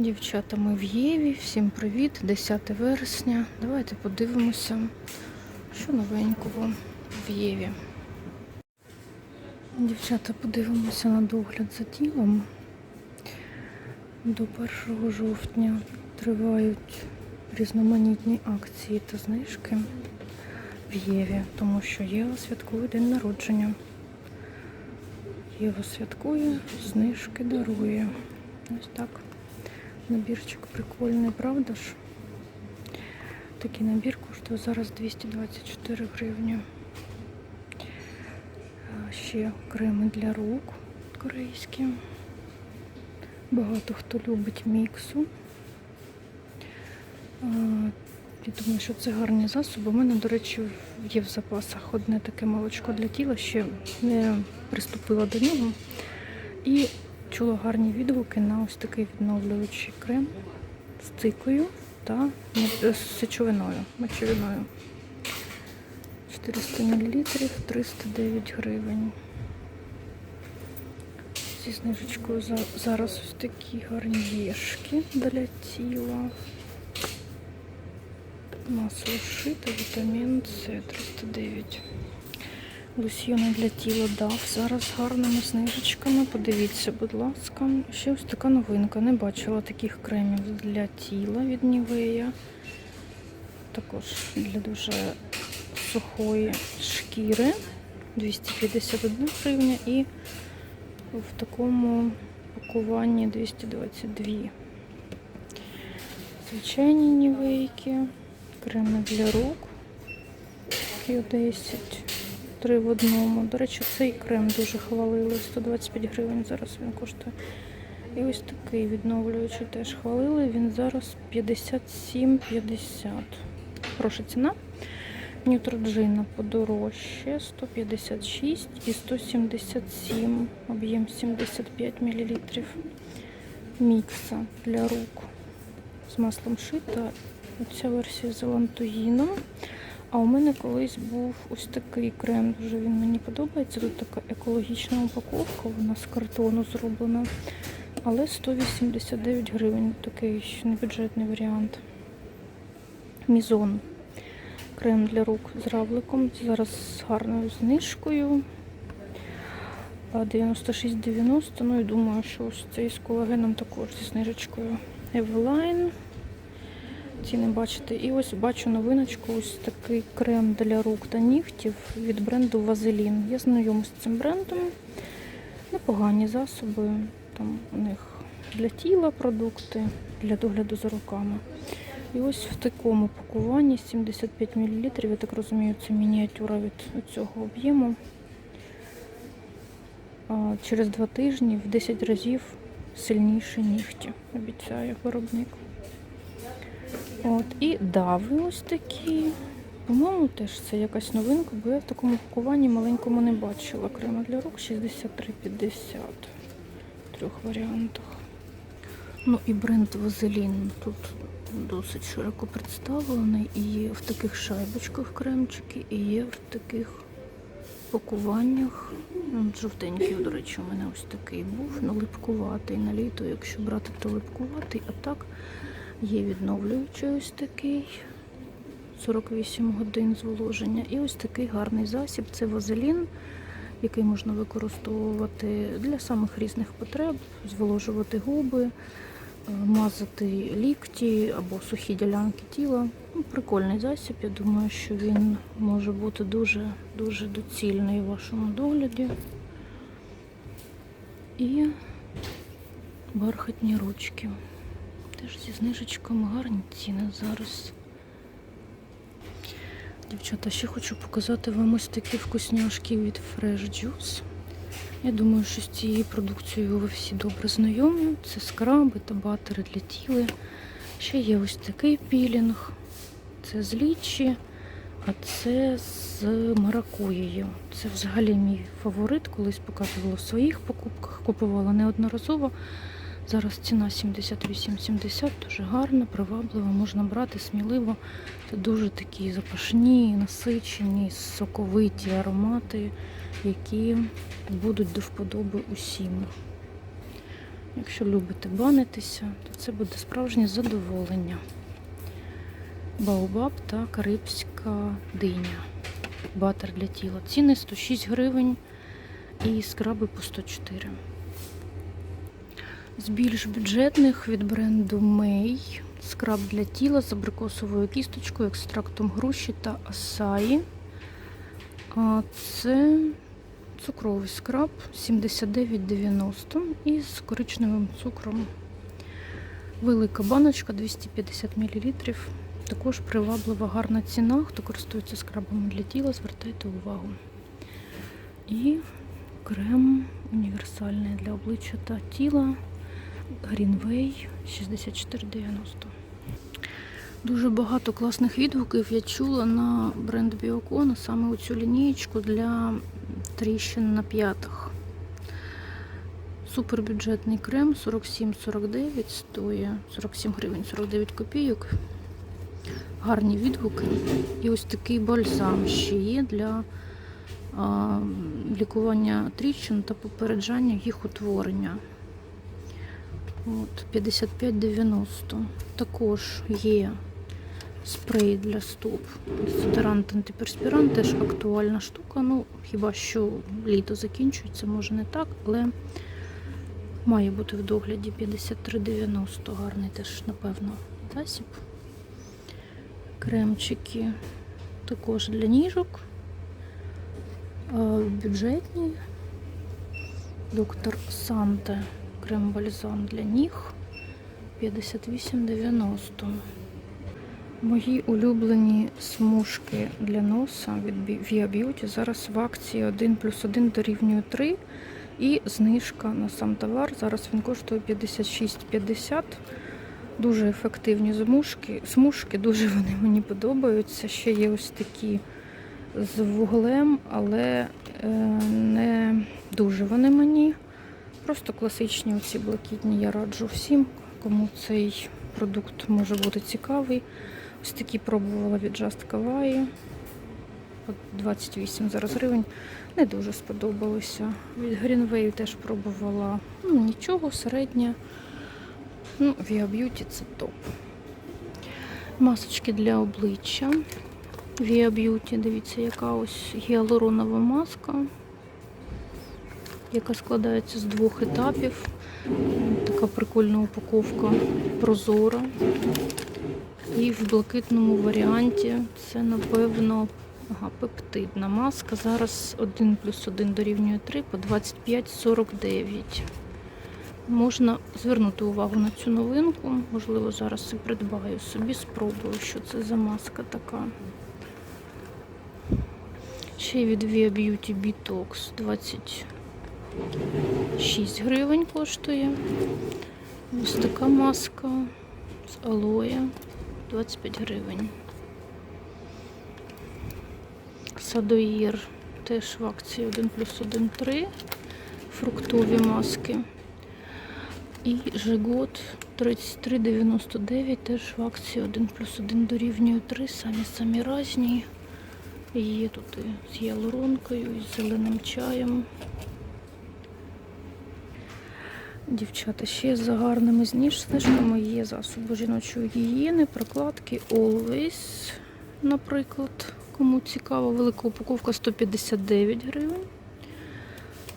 Дівчата, ми в Єві. Всім привіт! 10 вересня. Давайте подивимося, що новенького в Єві. Дівчата, подивимося на догляд за тілом. До 1 жовтня тривають різноманітні акції та знижки в Єві, тому що Єва святкує день народження. Єва святкує, знижки дарує. Ось так. Набірчик прикольний, правда ж? Такий набір коштує зараз 224 гривні. Ще креми для рук корейські. Багато хто любить міксу. Я думаю, що це гарні засоби. У мене, до речі, є в запасах одне таке молочко для тіла, ще не приступила до нього. І чула гарні відгуки на ось такий відновлюючий крем з цикою та сечовиною, мочовиною. 400 мл, 309 гривень. Зі знижечкою зараз ось такі гарні вішки для тіла. Масло шито, вітамін С 309. Лосьйони для тіла дав. Зараз гарними знижечками. Подивіться, будь ласка. Ще ось така новинка. Не бачила таких кремів для тіла від Нівея. Також для дуже сухої шкіри. 251 гривня і в такому пакуванні 222. Звичайні нівейки. Креми для рук. Q10. Три в одному. До речі, цей крем дуже хвалили. 125 гривень зараз він коштує. І ось такий відновлюючий теж хвалили. Він зараз 57,50. Хороша ціна. Нітроджина подорожче 156 і 177. Об'єм 75 мл. Мікса для рук з маслом шита. Ця версія з елантоїном. А у мене колись був ось такий крем, дуже він мені подобається. Тут така екологічна упаковка, вона з картону зроблена. Але 189 гривень, такий небюджетний варіант. Мізон. Крем для рук з равликом. Зараз з гарною знижкою. 96,90. Ну і думаю, що ось цей з колагеном також зі знижечкою. Eveline. Ціни бачите. І ось бачу новиночку, ось такий крем для рук та нігтів від бренду Вазелін. Я знайома з цим брендом. Непогані засоби. Там у них для тіла продукти, для догляду за руками. І ось в такому пакуванні 75 мл. Я так розумію, це мініатюра від цього об'єму. Через два тижні в 10 разів сильніші нігті, обіцяє виробник. От, і дави ось такі. По-моєму, теж це якась новинка, бо я в такому пакуванні маленькому не бачила. Крема для рук 63,50 в трьох варіантах. Ну і бренд Вазелін тут досить широко представлений. І є в таких шайбочках кремчики, і є в таких пакуваннях. Жовтенький, до речі, у мене ось такий був. Ну, липкуватий на літо, якщо брати, то липкуватий, а так є відновлюючий ось такий. 48 годин зволоження. І ось такий гарний засіб це вазелін, який можна використовувати для самих різних потреб, зволожувати губи, е, мазати лікті або сухі ділянки тіла. Ну, Прикольний засіб. Я думаю, що він може бути дуже-дуже доцільний у вашому догляді. І бархатні ручки. Теж зі знижечками гарні ціни зараз. Дівчата, ще хочу показати вам ось такі вкусняшки від Fresh Juice. Я думаю, що з цією продукцією ви всі добре знайомі. Це скраби та батери для тіла. Ще є ось такий пілінг. Це з лічі, а це з маракуєю. Це взагалі мій фаворит. Колись показувала в своїх покупках, купувала неодноразово. Зараз ціна 78,70, дуже гарна, приваблива, можна брати сміливо. Це дуже такі запашні, насичені, соковиті аромати, які будуть до вподоби усім. Якщо любите банитися, то це буде справжнє задоволення. Баобаб та карибська диня. Батер для тіла. Ціни 106 гривень і скраби по 104. З більш бюджетних від бренду May скраб для тіла з абрикосовою кісточкою, екстрактом груші та асаї. А це цукровий скраб 79,90 із коричневим цукром. Велика баночка 250 мл. Також приваблива гарна ціна. Хто користується скрабами для тіла, звертайте увагу. І крем універсальний для обличчя та тіла Greenway 64,90. Дуже багато класних відгуків я чула на бренд Біокона, саме у цю лінієчку для тріщин на п'ятах. Супербюджетний крем 47,49 стоїть 47 гривень 49 копійок. Гарні відгуки. І ось такий бальзам ще є для а, лікування тріщин та попереджання їх утворення. От, 55,90. Також є спрей для стоп. Дезодорант антиперспірант теж актуальна штука. Ну, хіба що літо закінчується, може не так, але має бути в догляді 53,90. Гарний теж, напевно, засіб. Кремчики також для ніжок. Е, Бюджетні. Доктор Санте. Крем-бальзам для ніг 58,90. Мої улюблені смужки для носа від Via Beauty зараз в акції 1 плюс 1 дорівнює 3. І знижка на сам товар. Зараз він коштує 56,50. Дуже ефективні змушки. Смужки, дуже вони мені подобаються. Ще є ось такі з вуглем, але е, не дуже вони мені. Просто класичні оці блакитні я раджу всім, кому цей продукт може бути цікавий. Ось такі пробувала від Just Kawaii. 28 зараз гривень. Не дуже сподобалося. Від Greenway теж пробувала. Ну, нічого, середнє. Ну, Via Beauty це топ. Масочки для обличчя. Via Beauty, дивіться, яка ось гіалуронова маска яка складається з двох етапів. Така прикольна упаковка прозора. І в блакитному варіанті це, напевно, ага, пептидна маска. Зараз 1 плюс 1 дорівнює 3 по 25,49. Можна звернути увагу на цю новинку. Можливо, зараз і придбаю собі, спробую, що це за маска така. Ще й від Via Beauty Detox 20. 6 гривень коштує. Ось така маска з алоє 25 гривень. Садоїр теж в акції 1 плюс 1 3. Фруктові маски. І Жигот 33,99 теж в акції 1 плюс 1 дорівнює 3. Самі самі різні. Є тут і з ялоронкою, і з зеленим чаєм. Дівчата, ще за гарними знижками є засоби жіночої гігієни, прокладки Always, наприклад. Кому цікаво, велика упаковка 159 гривень.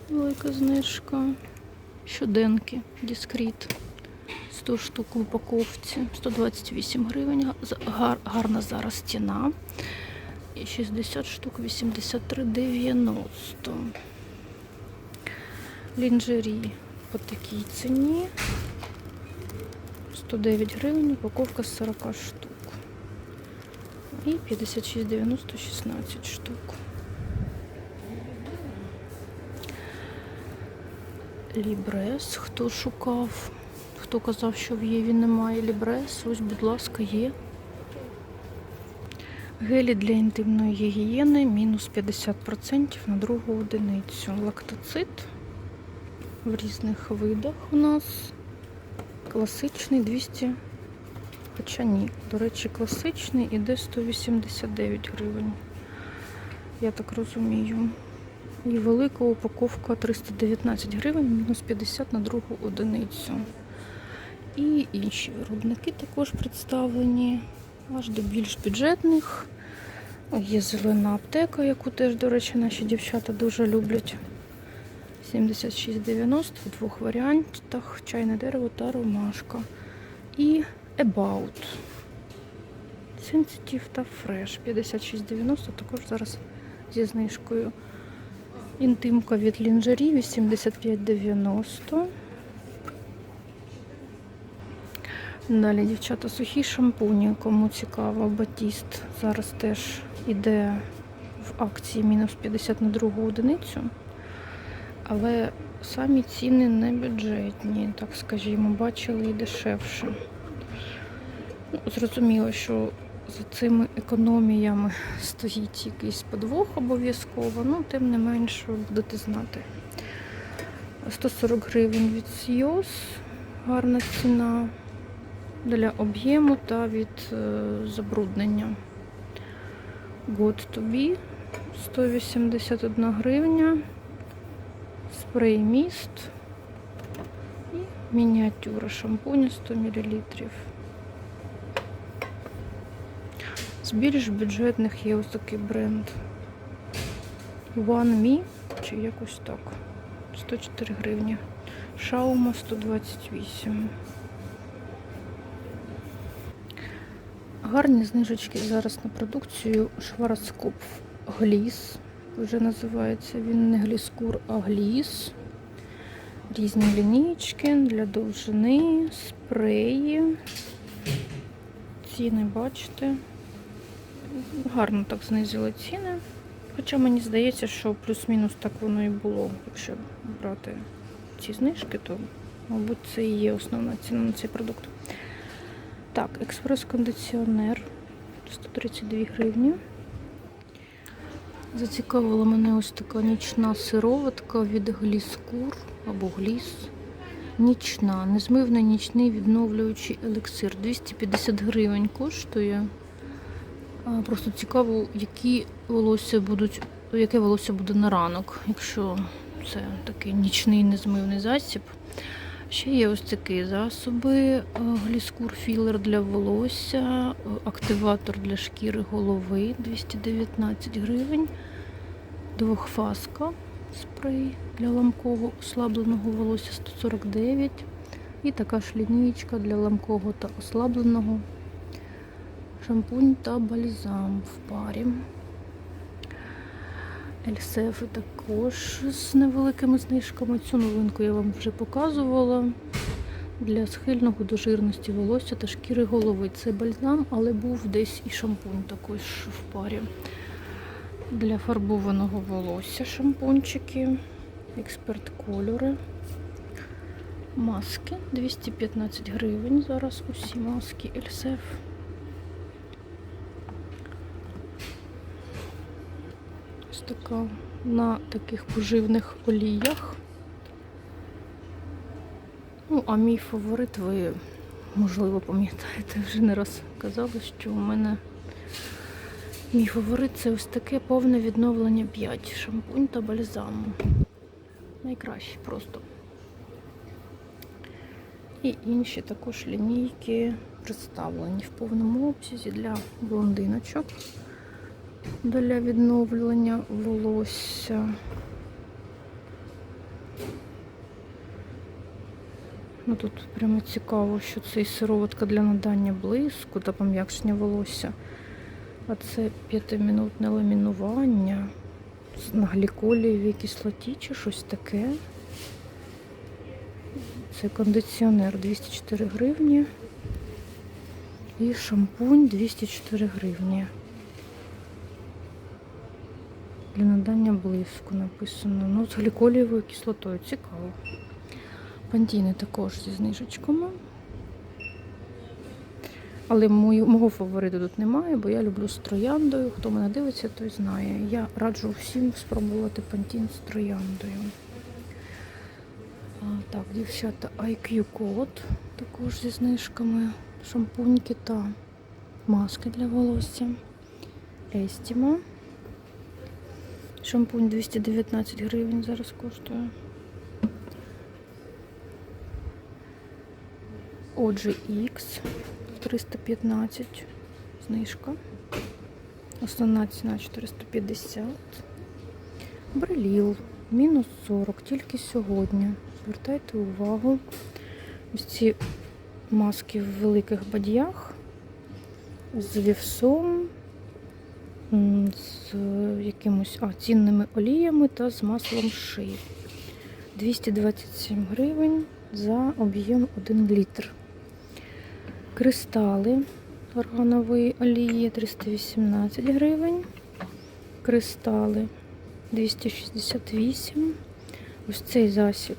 Велика знижка. Щоденки Discreet. 100 штук в упаковці, 128 гривень. Гар, гарна зараз ціна. І 60 штук 83,90. Лінжері по такій ціні. 109 гривень, упаковка з 40 штук. І 56,90 16 штук. Лібрес, хто шукав, хто казав, що в Єві немає лібрес, ось, будь ласка, є. Гелі для інтимної гігієни мінус 50% на другу одиницю. Лактоцит в різних видах у нас. Класичний 200, хоча ні, до речі, класичний іде 189 гривень. Я так розумію. І велика упаковка 319 гривень, мінус 50 на другу одиницю. І інші виробники також представлені, аж до більш бюджетних. Є зелена аптека, яку теж, до речі, наші дівчата дуже люблять. 76,90 в двох варіантах: чайне дерево та ромашка. І About. Sensitive та Fresh 56,90 також зараз зі знижкою. Інтимка від лінжері 85,90. Далі, дівчата, сухі шампуні, кому цікаво, батіст зараз теж іде в акції мінус 50 на другу одиницю. Але самі ціни не бюджетні, так скажімо, бачили і дешевше. Ну, зрозуміло, що за цими економіями стоїть якийсь подвох обов'язково, ну, тим не менше будете знати. 140 гривень від Сіос, гарна ціна для об'єму та від е, забруднення. To be 181 гривня. Спрей міст і мініатюра шампуня 100 мл. З більш бюджетних є ось такий бренд One Me, чи якось так. 104 гривні. Шаума 128. Гарні знижечки зараз на продукцію Шварцкоп Гліс. Вже називається він не гліскур, а гліс. Різні лінійки для довжини, спреї. Ціни бачите. Гарно так знизили ціни. Хоча мені здається, що плюс-мінус так воно і було. Якщо брати ці знижки, то, мабуть, це і є основна ціна на цей продукт. Так, експрес-кондиціонер 132 гривні. Зацікавила мене ось така нічна сироватка від Гліскур або Гліс. Нічна, незмивний нічний відновлюючий елексир. 250 гривень коштує. Просто цікаво, які волосся будуть, яке волосся буде на ранок, якщо це такий нічний незмивний засіб. Ще є ось такі засоби: е, гліскур філер для волосся, е, активатор для шкіри голови 219 гривень, двохфаска спрей для ламкого ослабленого волосся 149 і така ж лінійка для ламкого та ослабленого шампунь та бальзам в парі. Ельсефи також з невеликими знижками. Цю новинку я вам вже показувала. Для схильного до жирності волосся та шкіри голови. Це бальзам, але був десь і шампунь також в парі. Для фарбованого волосся шампунчики, експерт кольори. Маски 215 гривень. Зараз усі маски Ельсеф. Ось така на таких поживних оліях. Ну, а мій фаворит, ви, можливо, пам'ятаєте, вже не раз казала, що у мене мій фаворит це ось таке повне відновлення 5 шампунь та бальзам. Найкраще просто. І інші також лінійки представлені в повному обсязі для блондиночок для відновлення волосся. Ну Тут прямо цікаво, що це і сироватка для надання блиску та пом'якшення волосся. А це п'ятимінутне ламінування на гліколієвій кислоті чи щось таке. Це кондиціонер 204 гривні. І шампунь 204 гривні. Для надання блиску написано. Ну, з гліколієвою кислотою. Цікаво. Пантіни також зі знижечками. Але мою, мого фавориту тут немає, бо я люблю з трояндою. Хто мене дивиться, той знає. Я раджу всім спробувати пантін з трояндою. А, так, дівчата, IQ Code також зі знижками. Шампуньки та маски для волосся. Естіма. Шампунь 219 гривень зараз коштує. Отже, X 315 знижка. Основна ціна 450. Бреліл мінус 40 тільки сьогодні. Звертайте увагу. Ось ці маски в великих бадьях з вівсом, з якимось а, цінними оліями та з маслом ши. 227 гривень за об'єм 1 літр. Кристали органової олії 318 гривень. Кристали 268. Ось цей засіб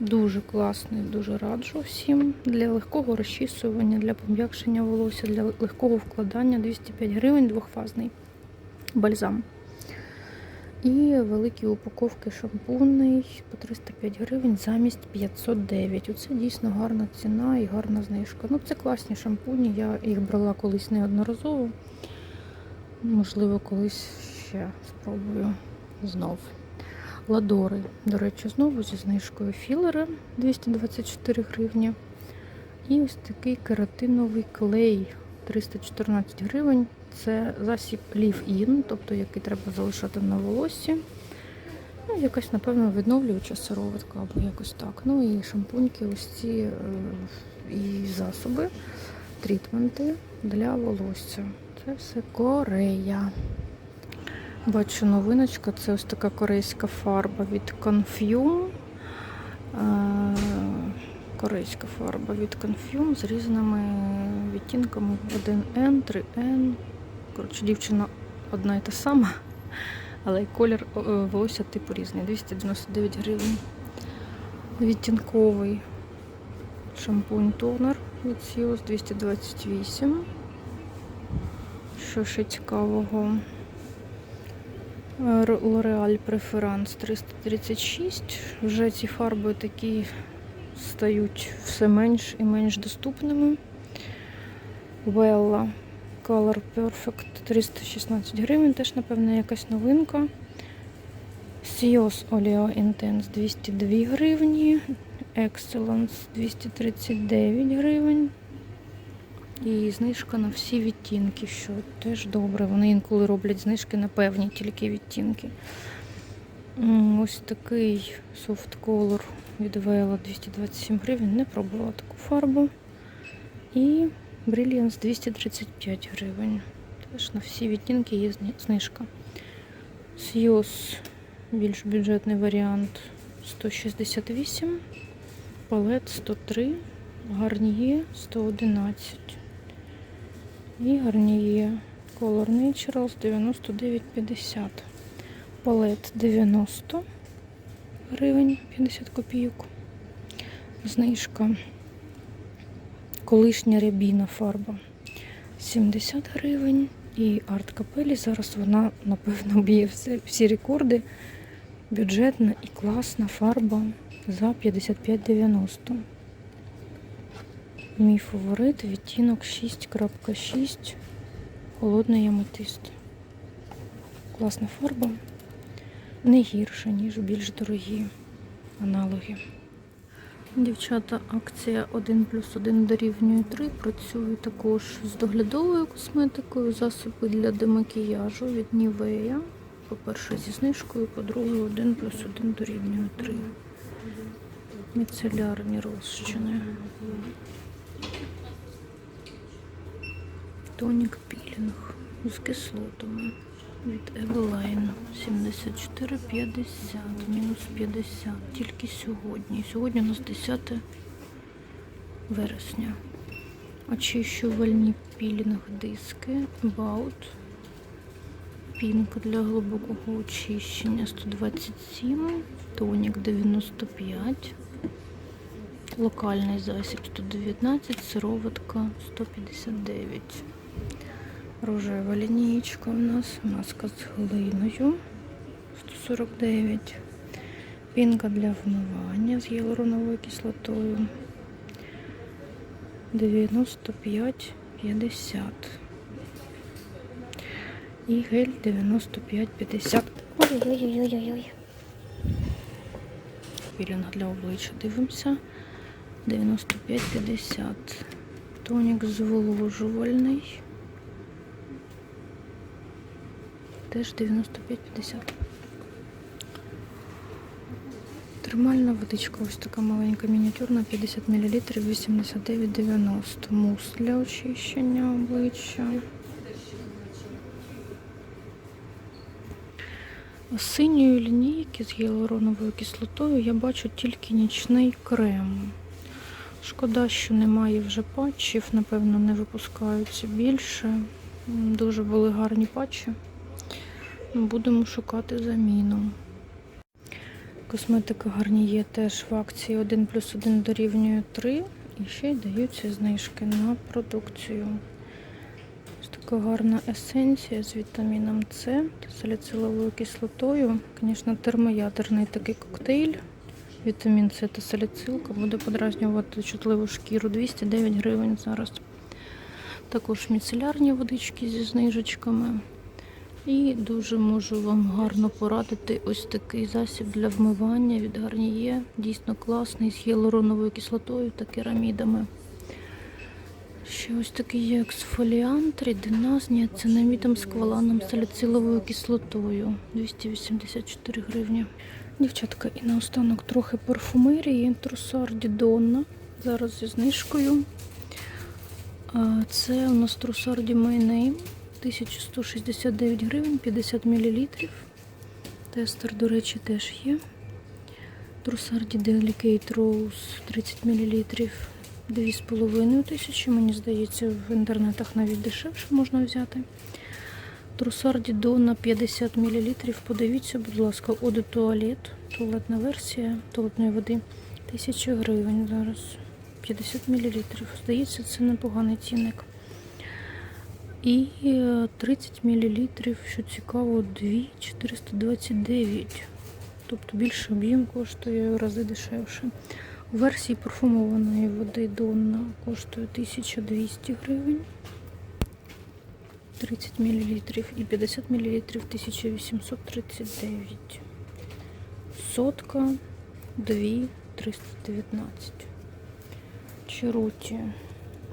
дуже класний, дуже раджу всім. Для легкого розчісування, для пом'якшення волосся, для легкого вкладання 205 гривень, двохфазний бальзам. І великі упаковки шампунний по 305 гривень замість 509. Оце дійсно гарна ціна і гарна знижка. Ну, це класні шампуні. Я їх брала колись неодноразово. Можливо, колись ще спробую знов. Ладори, до речі, знову зі знижкою філери 224 гривні. І ось такий кератиновий клей 314 гривень. Це засіб Leave-In, тобто який треба залишати на волоссі. Ну, якась, напевно, відновлююча сироватка або якось так. Ну і шампуньки, ось ці е, і засоби, трітменти для волосся. Це все Корея. Бачу новиночка, це ось така корейська фарба від Confume. Е, Корейська фарба від Confume з різними відтінками 1N, 3N. Коротше, дівчина одна і та сама, але й колір е, волосся типу різний. 299 гривень. Відтінковий шампунь тонер від Сіос 228. Що ще цікавого? L'Oreal Preference 336. Вже ці фарби такі стають все менш і менш доступними. Велла Color Perfect 316 гривень, теж, напевно, якась новинка. Sios Oleo Intense 202 гривні. Excellence 239 гривень. І знижка на всі відтінки, що теж добре. Вони інколи роблять знижки на певні тільки відтінки. Ось такий soft color від Vela 227 гривень. Не пробувала таку фарбу. І Brilliance 235 гривень. Теж на всі відтінки є знижка. Сйоз більш бюджетний варіант 168, палет 103, гарніє 111. І гарніє Color Naturals 99,50. Палет 90 гривень 50 копійок. Знижка. Колишня рябіна фарба 70 гривень. І арт капелі зараз вона, напевно, б'є всі рекорди. Бюджетна і класна фарба за 55,90. Мій фаворит відтінок 6.6. Холодний аметист. Класна фарба. Не гірша, ніж більш дорогі аналоги. Дівчата, акція 1 плюс 1 дорівнює 3. Працюю також з доглядовою косметикою, засоби для демакіяжу від Нівея. По-перше, зі знижкою, по-друге, 1 плюс 1 дорівнює 3. Міцелярні розчини. Тонік пілінг з кислотами від Eveline 74,50, мінус 50. Тільки сьогодні. Сьогодні у нас 10 вересня. Очищувальні пілінг диски Baut. Пінк для глибокого очищення 127, тонік 95, локальний засіб 119, сироватка 159. Рожева лінієчка у нас, маска з глиною 149. Пінка для вмивання з гіалуроновою кислотою 95,50. І гель 95,50 Ой-ой-ой-ой-ой. Пілінг для обличчя дивимося. 95,50. Тонік зволожувальний. Теж 95,50. Термальна водичка, ось така маленька мініатюрна, 50 мл, 89,90. Мус для очищення обличчя. Синьої лінійки з гіалуроновою кислотою я бачу тільки нічний крем. Шкода, що немає вже патчів, напевно, не випускаються більше. Дуже були гарні патчі. Будемо шукати заміну. Косметика Гарніє теж в акції 1 плюс 1 дорівнює 3. І ще й даються знижки на продукцію. Ось така гарна есенція з вітаміном С та саліциловою кислотою. Звісно, термоядерний такий коктейль. Вітамін С та саліцилка буде подразнювати чутливу шкіру 209 гривень зараз. Також міцелярні водички зі знижечками. І дуже можу вам гарно порадити ось такий засіб для вмивання від Гарніє. Дійсно класний з гіалуроновою кислотою та керамідами. Ще ось такий є ексфоліант, рідина з ніацинамідом, скваланом, саліциловою кислотою. 284 гривні. Дівчатка, і наостанок трохи парфумерії. Трусарді Донна. Зараз зі знижкою. Це у нас Трусарді Name. 1169 гривень, 50 мл. Тестер, до речі, теж є. Трусарді Delicate Rose 30 мл. 2,5 тисячі, мені здається, в інтернетах навіть дешевше можна взяти. Трусарді Дона 50 мл. Подивіться, будь ласка, Оде туалет, туалетна версія туалетної води 1000 гривень зараз. 50 мл. Здається, це непоганий цінник. І е, 30 мл, що цікаво, 2,429. Тобто більше об'єм коштує рази дешевше. У версії парфумованої води Донна коштує 1200 гривень. 30 мл і 50 мл 1839. Сотка 2,319. Чаруті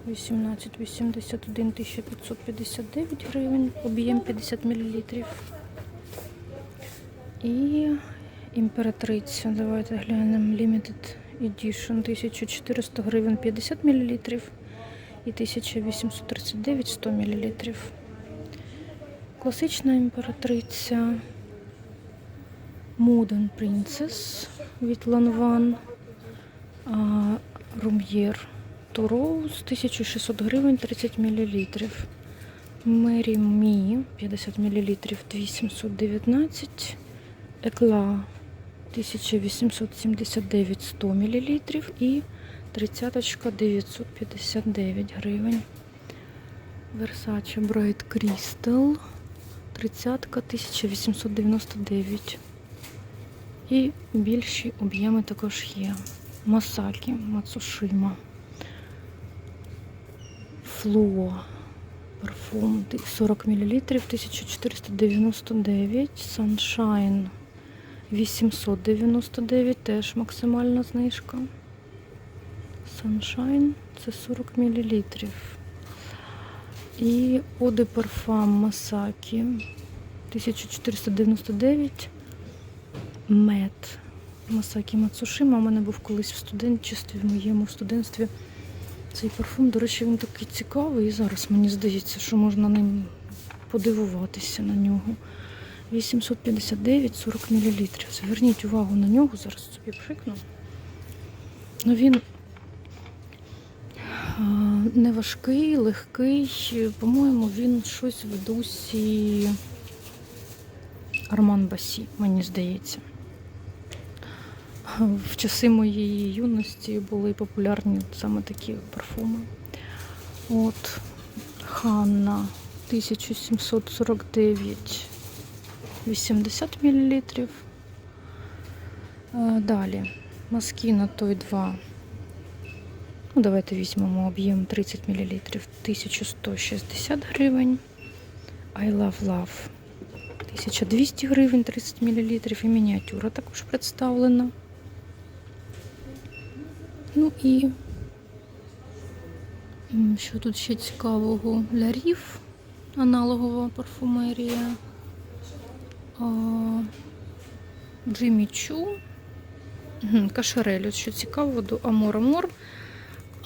1881 1559 гривень, об'єм 50 мл. І імператриця, давайте глянемо Limited Edition 1400 гривень 50 мл і 1839 100 мл. Класична імператриця Modern Princess від Lanvin Рум'єр Туроуз 1600 гривень 30 мл. Мері Мі 50 мл 2719. Екла 1879 100 мл і 30 959 гривень. Versace Bright Crystal 30 1899. І більші об'єми також є. Масакі Мацушима. Флуо. Парфум 40 мл 1499. Sunshine 899, теж максимальна знижка. Sunshine це 40 мл. І Оде Парфам Масакі 1499. Мед. Масакі Мацушима. У мене був колись в студентчестві, в моєму студентстві. Цей парфум, до речі, він такий цікавий. І зараз мені здається, що можна ним подивуватися на нього. 859 40 мл. Зверніть увагу на нього, зараз собі пшикну. Ну він не важкий, легкий. По-моєму, він щось в дусі Арман Басі, мені здається. В часи моєї юності були популярні саме такі парфуми. От Ханна 1749 80 мл. Далі Маскіна той 2. Ну, давайте візьмемо об'єм 30 мл 1160 гривень. I Love Love 1200 гривень 30 мл і мініатюра також представлена. Ну і що тут ще цікавого? Лярів, аналогова парфумерія. А, Джиммі Чу. От що цікаво, до Амор Амор.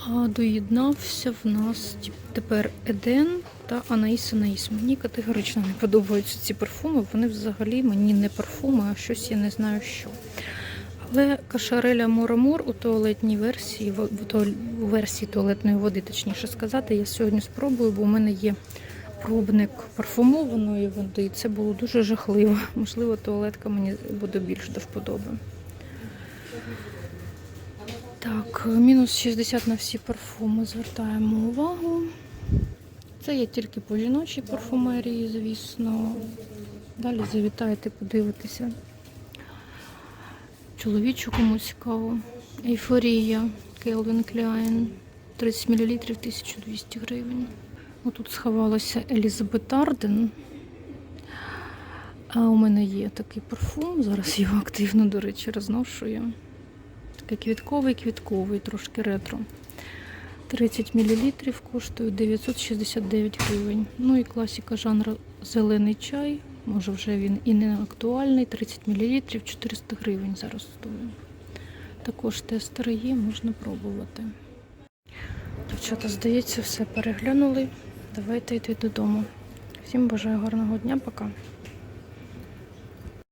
А доєднався в нас тепер Еден та Анаїс Анаїс. Мені категорично не подобаються ці парфуми. Вони взагалі мені не парфуми, а щось я не знаю що. Але кашареля Морамор у туалетній версії, у версії туалетної води, точніше сказати, я сьогодні спробую, бо у мене є пробник парфумованої води. і Це було дуже жахливо. Можливо, туалетка мені буде більш до вподоби. Так, мінус 60 на всі парфуми звертаємо увагу. Це є тільки по жіночій парфумерії, звісно. Далі завітайте, подивитися. Чоловічу кому цікаво. Ейфорія Келвін Кляйн. 30 мл 1200 гривень. Отут сховалася Елізабет Арден. А у мене є такий парфум. Зараз його активно, до речі, розношую. Такий квітковий, квітковий, трошки ретро. 30 мл коштує 969 гривень. Ну і класика жанру зелений чай. Може вже він і не актуальний. 30 мл 400 гривень зараз стоїть. Також тестери є, можна пробувати. Дівчата, здається, все переглянули. Давайте йти додому. Всім бажаю гарного дня, пока.